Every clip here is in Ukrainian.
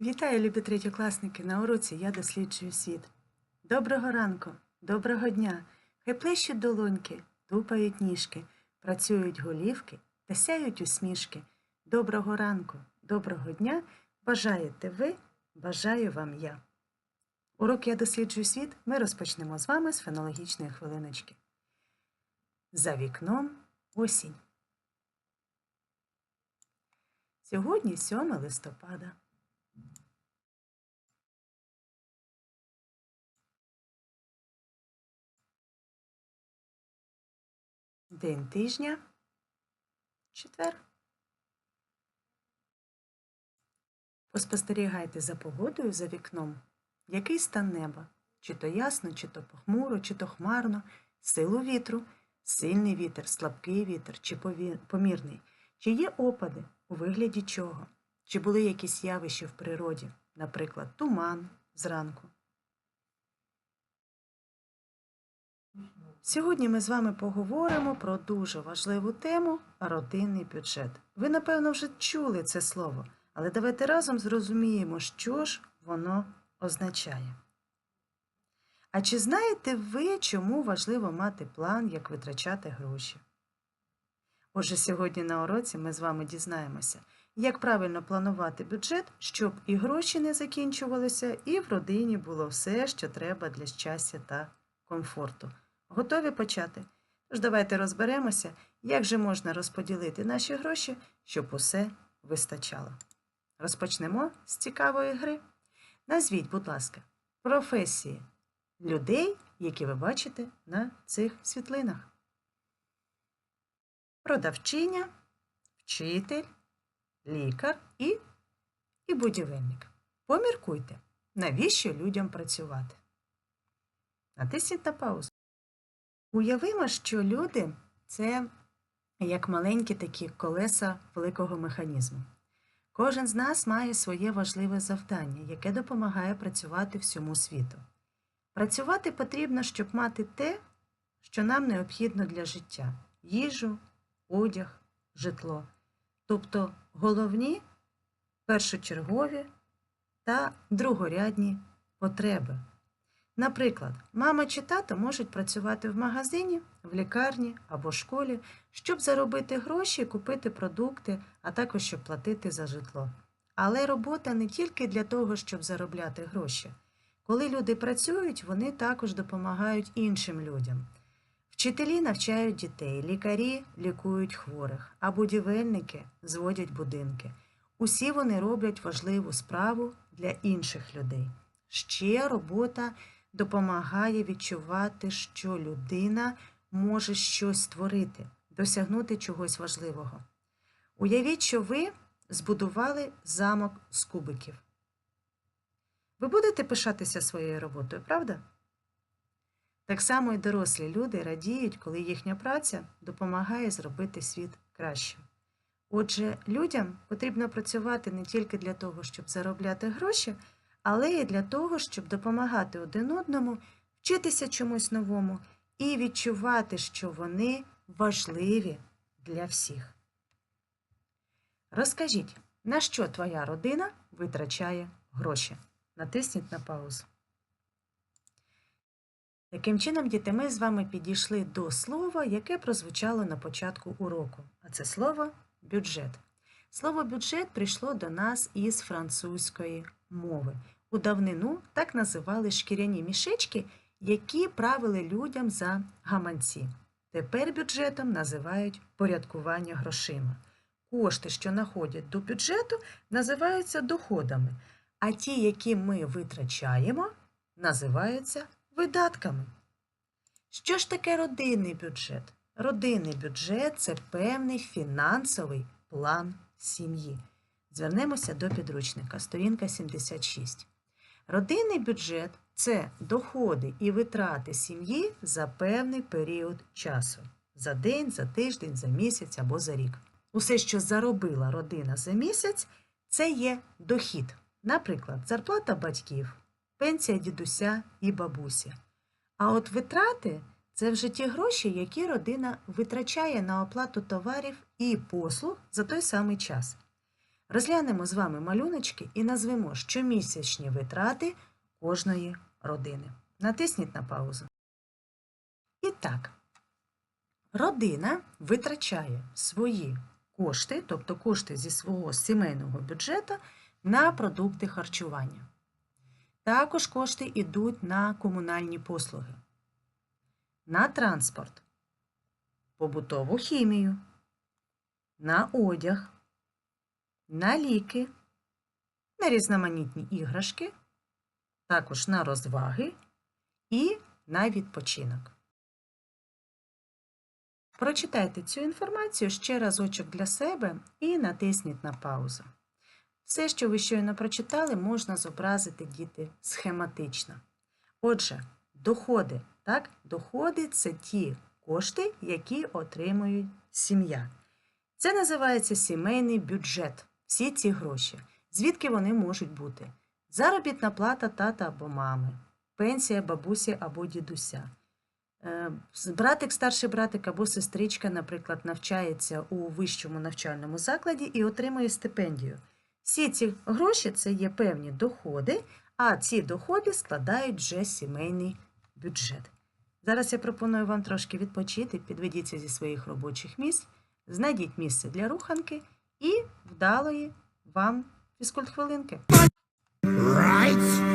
Вітаю, любі третьокласники! На уроці я досліджую світ. Доброго ранку, доброго дня! Хай плещуть долоньки, тупають ніжки, працюють голівки та сяють усмішки. Доброго ранку, доброго дня! Бажаєте ви, бажаю вам я. Урок Я досліджую світ ми розпочнемо з вами з фенологічної хвилиночки. За вікном осінь. Сьогодні 7 листопада. День тижня. Четвер. Поспостерігайте за погодою за вікном. Який стан неба? Чи то ясно, чи то похмуро, чи то хмарно, силу вітру, сильний вітер, слабкий вітер, чи помірний. Чи є опади, у вигляді чого? Чи були якісь явища в природі, наприклад, туман зранку? Сьогодні ми з вами поговоримо про дуже важливу тему родинний бюджет. Ви, напевно, вже чули це слово, але давайте разом зрозуміємо, що ж воно означає. А чи знаєте ви, чому важливо мати план, як витрачати гроші? Отже, сьогодні на уроці ми з вами дізнаємося, як правильно планувати бюджет, щоб і гроші не закінчувалися, і в родині було все, що треба для щастя та комфорту. Готові почати? Тож давайте розберемося, як же можна розподілити наші гроші, щоб усе вистачало. Розпочнемо з цікавої гри. Назвіть, будь ласка, професії людей, які ви бачите на цих світлинах. Продавчиня, вчитель, лікар і, і будівельник. Поміркуйте, навіщо людям працювати. Натисніть на паузу. Уявимо, що люди це як маленькі такі колеса великого механізму. Кожен з нас має своє важливе завдання, яке допомагає працювати всьому світу. Працювати потрібно, щоб мати те, що нам необхідно для життя їжу, одяг, житло. Тобто головні, першочергові та другорядні потреби. Наприклад, мама чи тато можуть працювати в магазині, в лікарні або школі, щоб заробити гроші купити продукти, а також щоб платити за житло. Але робота не тільки для того, щоб заробляти гроші. Коли люди працюють, вони також допомагають іншим людям. Вчителі навчають дітей, лікарі лікують хворих, а будівельники зводять будинки. Усі вони роблять важливу справу для інших людей. Ще робота допомагає відчувати, що людина може щось створити, досягнути чогось важливого. Уявіть, що ви збудували замок з кубиків. Ви будете пишатися своєю роботою, правда? Так само і дорослі люди радіють, коли їхня праця допомагає зробити світ кращим. Отже, людям потрібно працювати не тільки для того, щоб заробляти гроші, але й для того, щоб допомагати один одному, вчитися чомусь новому і відчувати, що вони важливі для всіх. Розкажіть, на що твоя родина витрачає гроші? Натисніть на паузу. Таким чином, діти, ми з вами підійшли до слова, яке прозвучало на початку уроку, а це слово бюджет. Слово бюджет прийшло до нас із французької мови. У давнину так називали шкіряні мішечки, які правили людям за гаманці. Тепер бюджетом називають порядкування грошима. Кошти, що находять до бюджету, називаються доходами, а ті, які ми витрачаємо, називаються видатками. Що ж таке родинний бюджет? Родинний бюджет це певний фінансовий план сім'ї. Звернемося до підручника, сторінка 76. Родинний бюджет це доходи і витрати сім'ї за певний період часу за день, за тиждень, за місяць або за рік. Усе, що заробила родина за місяць, це є дохід. Наприклад, зарплата батьків, пенсія дідуся і бабусі. А от витрати це вже ті гроші, які родина витрачає на оплату товарів і послуг за той самий час. Розглянемо з вами малюночки і назвемо щомісячні витрати кожної родини. Натисніть на паузу. І так, родина витрачає свої кошти, тобто кошти зі свого сімейного бюджету на продукти харчування. Також кошти йдуть на комунальні послуги, на транспорт, побутову хімію, на одяг на ліки, на різноманітні іграшки, також на розваги і на відпочинок. Прочитайте цю інформацію ще раз очок для себе і натисніть на паузу. Все, що ви щойно прочитали, можна зобразити діти схематично. Отже, доходи. Так? Доходи це ті кошти, які отримують сім'я. Це називається сімейний бюджет всі ці гроші, звідки вони можуть бути? Заробітна плата тата або мами, пенсія бабусі або дідуся. Е, братик, старший братик або сестричка, наприклад, навчається у вищому навчальному закладі і отримує стипендію. Всі ці гроші це є певні доходи, а ці доходи складають вже сімейний бюджет. Зараз я пропоную вам трошки відпочити, підведіться зі своїх робочих місць, знайдіть місце для руханки і вдалої вам фізкультхвилинки. Right.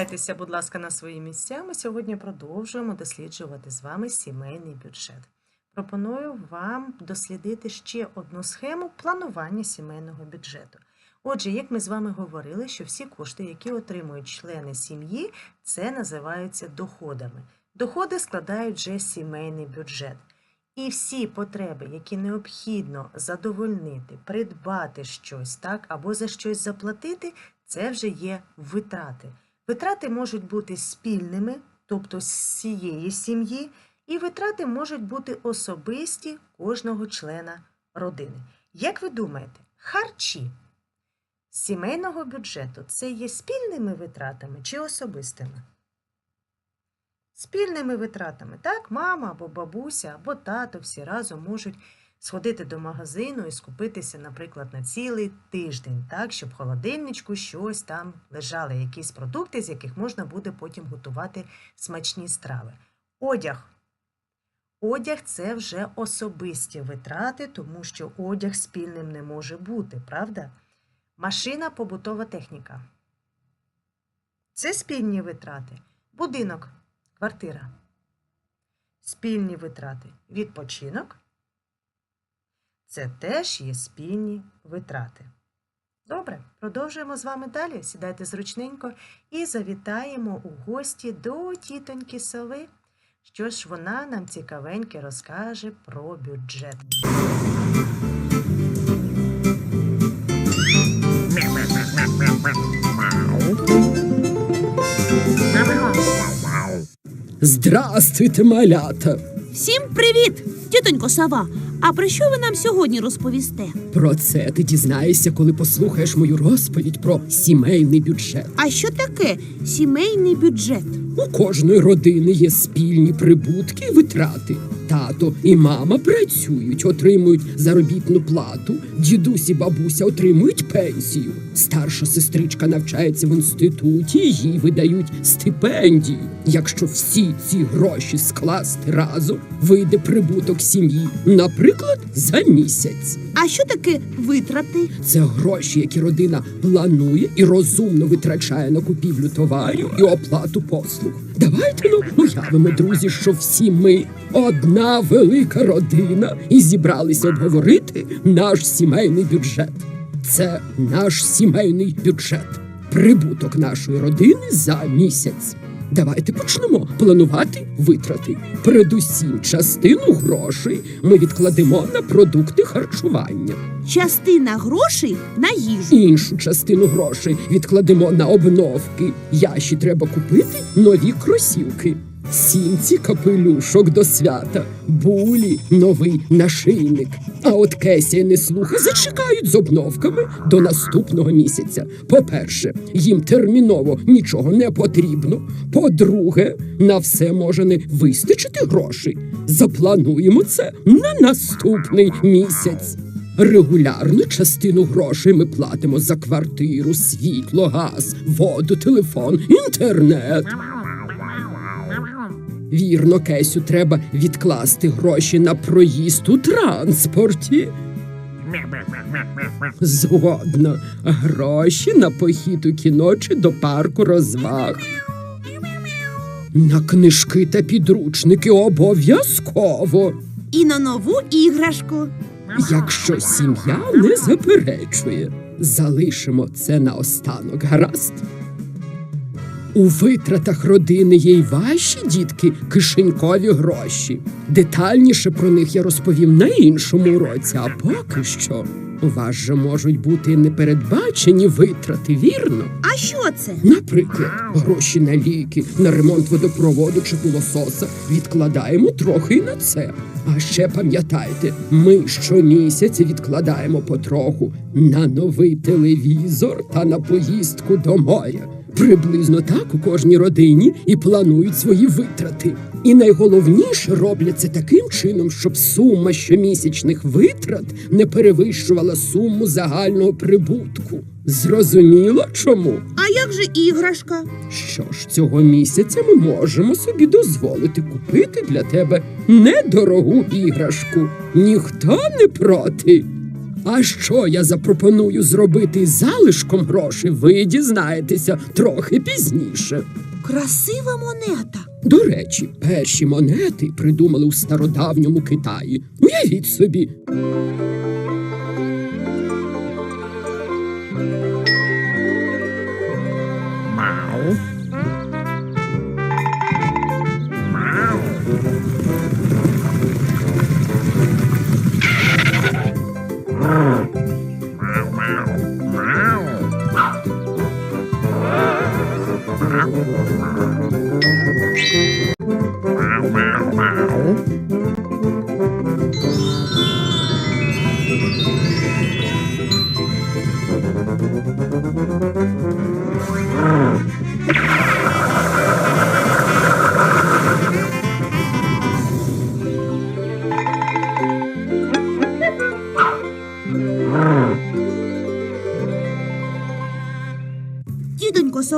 Повертайтеся, будь ласка, на свої місця. Ми сьогодні продовжуємо досліджувати з вами сімейний бюджет. Пропоную вам дослідити ще одну схему планування сімейного бюджету. Отже, як ми з вами говорили, що всі кошти, які отримують члени сім'ї, це називаються доходами. Доходи складають вже сімейний бюджет. І всі потреби, які необхідно задовольнити, придбати щось, так, або за щось заплатити, це вже є витрати. Витрати можуть бути спільними, тобто з всієї сім'ї, і витрати можуть бути особисті кожного члена родини. Як ви думаєте, харчі сімейного бюджету це є спільними витратами чи особистими? Спільними витратами. Так, мама або бабуся, або тато всі разом можуть сходити до магазину і скупитися, наприклад, на цілий тиждень, так, щоб в холодильничку щось там лежали, якісь продукти, з яких можна буде потім готувати смачні страви. Одяг. Одяг це вже особисті витрати, тому що одяг спільним не може бути, правда? Машина, побутова техніка. Це спільні витрати. Будинок, квартира. Спільні витрати. Відпочинок. Це теж є спільні витрати. Добре, продовжуємо з вами далі. Сідайте зручненько і завітаємо у гості до тітоньки сови. Що ж вона нам цікавеньке розкаже про бюджет. Здрастуйте, малята! Всім привіт, тітонько сова. А про що ви нам сьогодні розповісте? Про це ти дізнаєшся, коли послухаєш мою розповідь про сімейний бюджет. А що таке сімейний бюджет? У кожної родини є спільні прибутки і витрати. Тато і мама працюють, отримують заробітну плату. Дідусь і бабуся отримують пенсію. Старша сестричка навчається в інституті, їй видають стипендію. Якщо всі ці гроші скласти разом, вийде прибуток сім'ї, наприклад, за місяць. А що таке витрати? Це гроші, які родина планує і розумно витрачає на купівлю товарів і оплату послуг. Давайте ну уявимо, друзі, що всі ми одна велика родина і зібралися обговорити наш сімейний бюджет. Це наш сімейний бюджет, прибуток нашої родини за місяць. Давайте почнемо планувати витрати. Передусім, частину грошей ми відкладемо на продукти харчування. Частина грошей на їжу. Іншу частину грошей відкладемо на обновки. Яші треба купити нові кросівки. Сімці капелюшок до свята, булі новий нашийник. А от Кеся і Неслуха зачекають з обновками до наступного місяця. По-перше, їм терміново нічого не потрібно. По-друге, на все може не вистачити грошей. Заплануємо це на наступний місяць. Регулярну частину грошей ми платимо за квартиру, світло, газ, воду, телефон, інтернет. Вірно, Кесю, треба відкласти гроші на проїзд у транспорті. Згодно, гроші на похід у кіно чи до парку розваг. На книжки та підручники обов'язково. І на нову іграшку. Якщо сім'я не заперечує, залишимо це на останок, гаразд. У витратах родини є й ваші дітки кишенькові гроші. Детальніше про них я розповім на іншому уроці, а поки що у вас же можуть бути непередбачені витрати, вірно? А що це? Наприклад, гроші на ліки, на ремонт водопроводу чи пилососа відкладаємо трохи і на це. А ще пам'ятайте, ми щомісяця відкладаємо потроху на новий телевізор та на поїздку до моря. Приблизно так у кожній родині і планують свої витрати. І найголовніше роблять це таким чином, щоб сума щомісячних витрат не перевищувала суму загального прибутку. Зрозуміло чому? А як же іграшка? Що ж, цього місяця ми можемо собі дозволити купити для тебе недорогу іграшку. Ніхто не проти. А що я запропоную зробити з залишком грошей, ви дізнаєтеся трохи пізніше. Красива монета. До речі, перші монети придумали у стародавньому Китаї. Уявіть собі.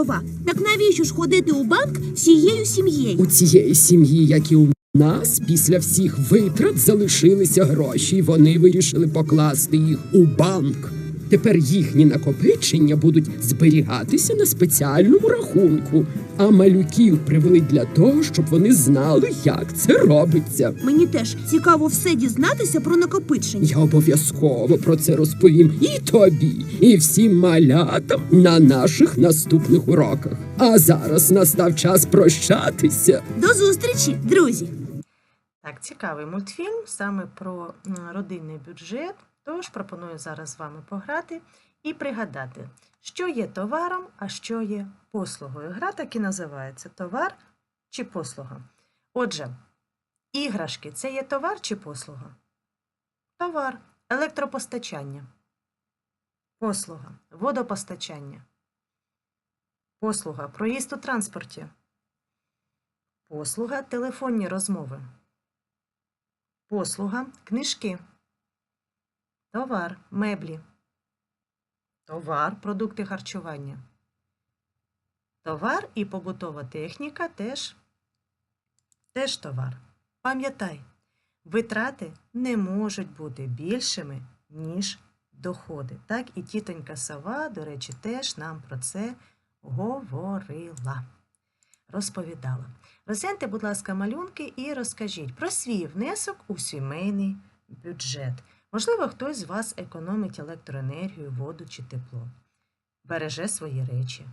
Тітонько так навіщо ж ходити у банк всією сім'єю? У цієї сім'ї, як і у нас, після всіх витрат залишилися гроші, і вони вирішили покласти їх у банк. Тепер їхні накопичення будуть зберігатися на спеціальному рахунку, а малюків привели для того, щоб вони знали, як це робиться. Мені теж цікаво все дізнатися про накопичення. Я обов'язково про це розповім і тобі, і всім малятам на наших наступних уроках. А зараз настав час прощатися. До зустрічі, друзі! Так, цікавий мультфільм саме про родинний бюджет. Тож пропоную зараз з вами пограти і пригадати, що є товаром, а що є послугою. Гра так і називається товар чи послуга. Отже, іграшки це є товар чи послуга? Товар, електропостачання, послуга, водопостачання, послуга, проїзд у транспорті, послуга, телефонні розмови. Послуга книжки. Товар меблі. Товар продукти харчування. Товар і побутова техніка теж, теж товар. Пам'ятай, витрати не можуть бути більшими, ніж доходи. Так і тітонька сова, до речі, теж нам про це говорила розповідала. Розгляньте, будь ласка, малюнки і розкажіть про свій внесок у сімейний бюджет. Можливо, хтось з вас економить електроенергію, воду чи тепло, береже свої речі,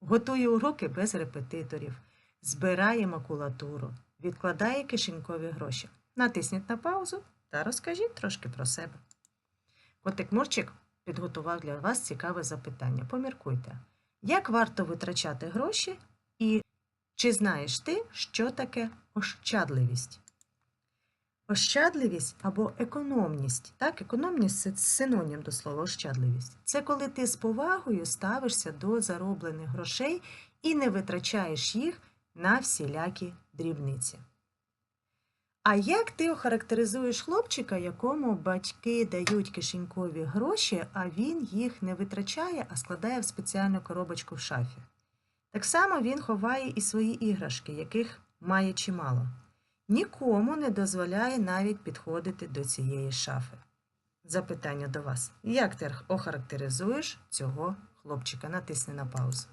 готує уроки без репетиторів, збирає макулатуру, відкладає кишенькові гроші. Натисніть на паузу та розкажіть трошки про себе. Котик Мурчик підготував для вас цікаве запитання. Поміркуйте, як варто витрачати гроші і чи знаєш ти, що таке ощадливість? Ощадливість або економність. Так, економність це синонім до слова ощадливість. Це коли ти з повагою ставишся до зароблених грошей і не витрачаєш їх на всілякі дрібниці. А як ти охарактеризуєш хлопчика, якому батьки дають кишенькові гроші, а він їх не витрачає, а складає в спеціальну коробочку в шафі? Так само він ховає і свої іграшки, яких має чимало. Нікому не дозволяє навіть підходити до цієї шафи. Запитання до вас. Як ти охарактеризуєш цього хлопчика? Натисни на паузу.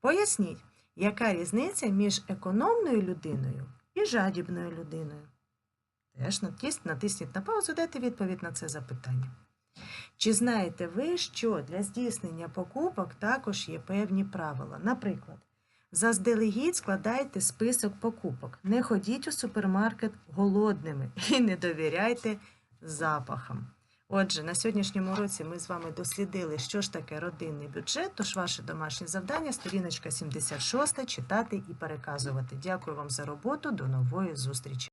Поясніть, яка різниця між економною людиною і жадібною людиною? Теж натисніть на паузу, дайте відповідь на це запитання. Чи знаєте ви, що для здійснення покупок також є певні правила? Наприклад, заздалегідь складайте список покупок. Не ходіть у супермаркет голодними і не довіряйте запахам. Отже, на сьогоднішньому уроці ми з вами дослідили, що ж таке родинний бюджет. Тож ваше домашнє завдання, сторіночка 76, читати і переказувати. Дякую вам за роботу. До нової зустрічі!